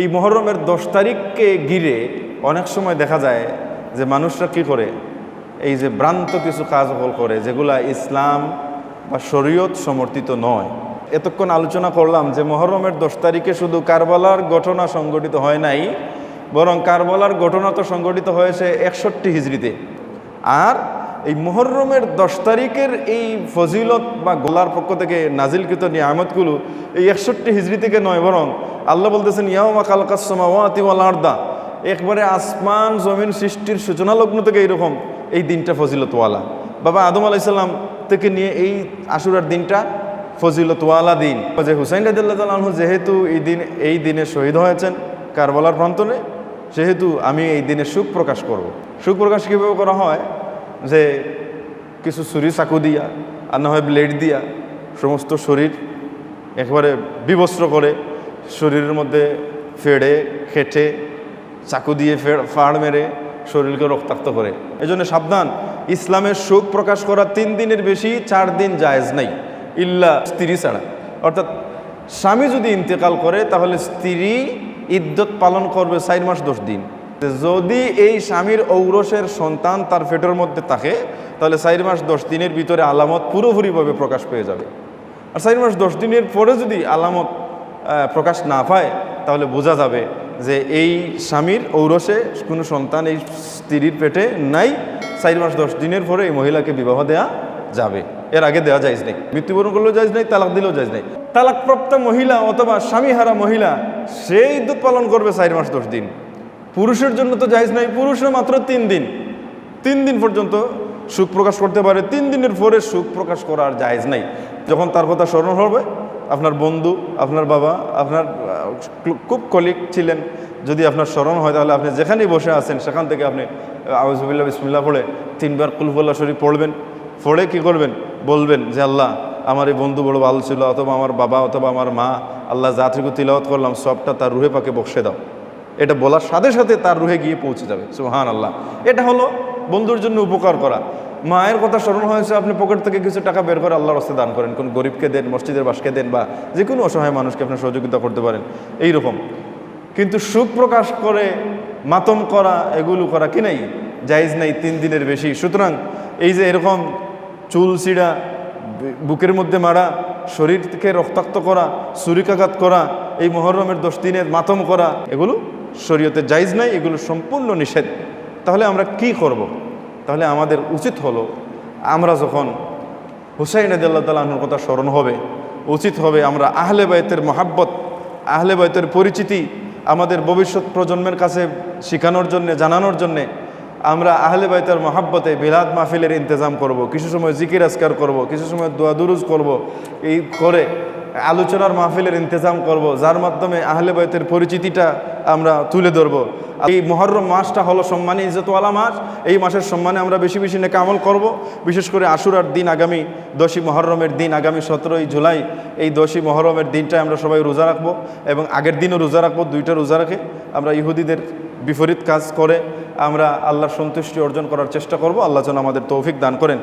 এই মহরমের দশ তারিখকে ঘিরে অনেক সময় দেখা যায় যে মানুষরা কি করে? এই যে ভ্রান্ত কিছু কাজ করে, যেগুলা ইসলাম বা শরীয়ত সমর্থিত নয়। এতক্ষণ আলোচনা করলাম যে মহরমের দশ তারিখে শুধু কারবালার ঘটনা সংগঠিত হয় নাই, বরং কারবালার ঘটনা তো সংগঠিত হয়েছে একষট্টি হিজড়িতে। আর এই মোহরমের দশ তারিখের এই ফজিলত বা গোলার পক্ষ থেকে নাজিলকৃত নিয়ামতগুলো এই একষট্টি হিজড়ি থেকে নয়, বরং আল্লাহ বলতেছেন ইয়ামা কালকাসমা ওয়াতি ওয়ালার্দা একবারে আসমান জমিন সৃষ্টির সূচনা লগ্ন থেকে এইরকম এই দিনটা ফজিলতওয়ালা। বাবা আদম আলাইসাল্লাম থেকে নিয়ে এই আশুরার দিনটা ফজিলতওয়ালা দিন। যে হুসাইন রাজিল্লা রাজু যেহেতু এই দিন, এই দিনে শহীদ হয়েছেন কারবালার প্রান্তনে সেহেতু আমি এই দিনে সুখ প্রকাশ করব। সুখ প্রকাশ কীভাবে করা হয়? যে কিছু ছুরি চাকু দিয়া আর না হয় ব্লেড দিয়া সমস্ত শরীর একেবারে বিবস্ত্র করে, শরীরের মধ্যে ফেড়ে, খেটে, চাকু দিয়ে ফেড়, ফাড় মেরে শরীরকে রক্তাক্ত করে। এই জন্য সাবধান, ইসলামের সুখ প্রকাশ করা তিন দিনের বেশি চার দিন জায়েজ নাই। ইল্লা স্ত্রী ছাড়া। অর্থাৎ স্বামী যদি ইন্তেকাল করে, তাহলে স্ত্রী ইদ্যত পালন করবে চার মাস দশ দিন। যদি এই স্বামীর ঔরসের সন্তান তার পেটের মধ্যে থাকে, তাহলে চার মাস দশ দিনের ভিতরে আলামত পুরোপুরিভাবে প্রকাশ পেয়ে যাবে। আর চার মাস দশ দিনের পরে যদি আলামত প্রকাশ না পায়, তাহলে বোঝা যাবে যে এই স্বামীর ঔরসে কোনো সন্তান এই স্ত্রীর পেটে নাই, চার মাস দশ দিনের পরে এই মহিলাকে বিবাহ দেয়া যাবে। এর আগে দেওয়া যায় নাই, মৃত্যুবরণ করলেও যায় নাই, তালাক দিলেও যায় নাই। তালাকপ্রাপ্ত মহিলা অথবা স্বামীহারা মহিলা, সেই দুধ পালন করবে চার মাস দশ দিন। পুরুষের জন্য তো জায়জ নাই, পুরুষের মাত্র তিন দিন। তিন দিন পর্যন্ত সুখ প্রকাশ করতে পারে, তিন দিনের পরে সুখ প্রকাশ করার জায়েজ নাই। যখন তার কথা স্মরণ হবে, আপনার বন্ধু, আপনার বাবা, আপনার খুব কলিগ ছিলেন, যদি আপনার স্মরণ হয়, তাহলে আপনি যেখানেই বসে আছেন, সেখান থেকে আপনি আউজবিল্লা বিসমিল্লা পড়ে তিনবার কুলফুল্লাহ শরীফ পড়বেন। পড়ে কি করবেন? বলবেন যে, আল্লাহ, আমার এই বন্ধু বড় ভালো ছিল, অথবা আমার বাবা, অথবা আমার মা, আল্লাহ জাতিকে তিলাওয়াত করলাম, সবটা তার রুহে পাকে বসে দাও। এটা বলার সাথে সাথে তার রুহে গিয়ে পৌঁছে যাবে। সুহান আল্লাহ এটা হলো বন্ধুর জন্য উপকার করা। মায়ের কথা স্মরণ হয়েছে, আপনি পকেট থেকে কিছু টাকা বের করে আল্লাহর রাস্তায় দান করেন। কোন গরিবকে দেন, মসজিদের বাসকে দেন বা যে কোনো অসহায় মানুষকে আপনি সহযোগিতা করতে পারেন। এই রকম কিন্তু সুখ প্রকাশ করে, মাতম করা, এগুলো করা কি নাই? জায়েজ নাই, তিন দিনের বেশি। সুতরাং এই যে এরকম চুল ছিঁড়া বুকের মধ্যে মারা, শরীরকে রক্তাক্ত করা ছুরিকাঘাত করা, এই মহরমের দশ দিনের মাতম করা, এগুলো শরীয়তে জায়জ নাই, এগুলো সম্পূর্ণ নিষেধ তাহলে আমরা কি করব। তাহলে আমাদের উচিত হলো, আমরা যখন হুসাইন আদাল্লাহ তালাহর কথা স্মরণ হবে, উচিত হবে আমরা আহলে বাইতের মহাব্বত, আহলে বাইতের পরিচিতি আমাদের ভবিষ্যৎ প্রজন্মের কাছে শেখানোর জন্যে, জানানোর জন্যে, আমরা আহলে বাইতের মহাব্বতে বিলাদ মাহফিলের ইন্তজাম করব। কিছু সময় জিকির আজকার করব। কিছু সময় দোয়া দুরুজ করব। এই করে আলোচনার মাহফিলের ইন্তজাম করব। যার মাধ্যমে আহলে বাইতের পরিচিতিটা আমরা তুলে ধরব। এই মহরম মাসটা হলো সম্মানী ইজ্জতওয়ালা মাস। এই মাসের সম্মানে আমরা বেশি বেশি নেকে আমল করব। বিশেষ করে আশুরার দিন আগামী দশই মহরমের দিন, আগামী সতেরোই জুলাই, এই দশই মহরমের দিনটায় আমরা সবাই রোজা রাখব এবং আগের দিনও রোজা রাখব, দুইটা রোজা রাখে আমরা ইহুদিদের বিপরীত কাজ করে আমরা আল্লাহর সন্তুষ্টি অর্জন করার চেষ্টা করব। আল্লাহ যেন আমাদের তৌফিক দান করেন।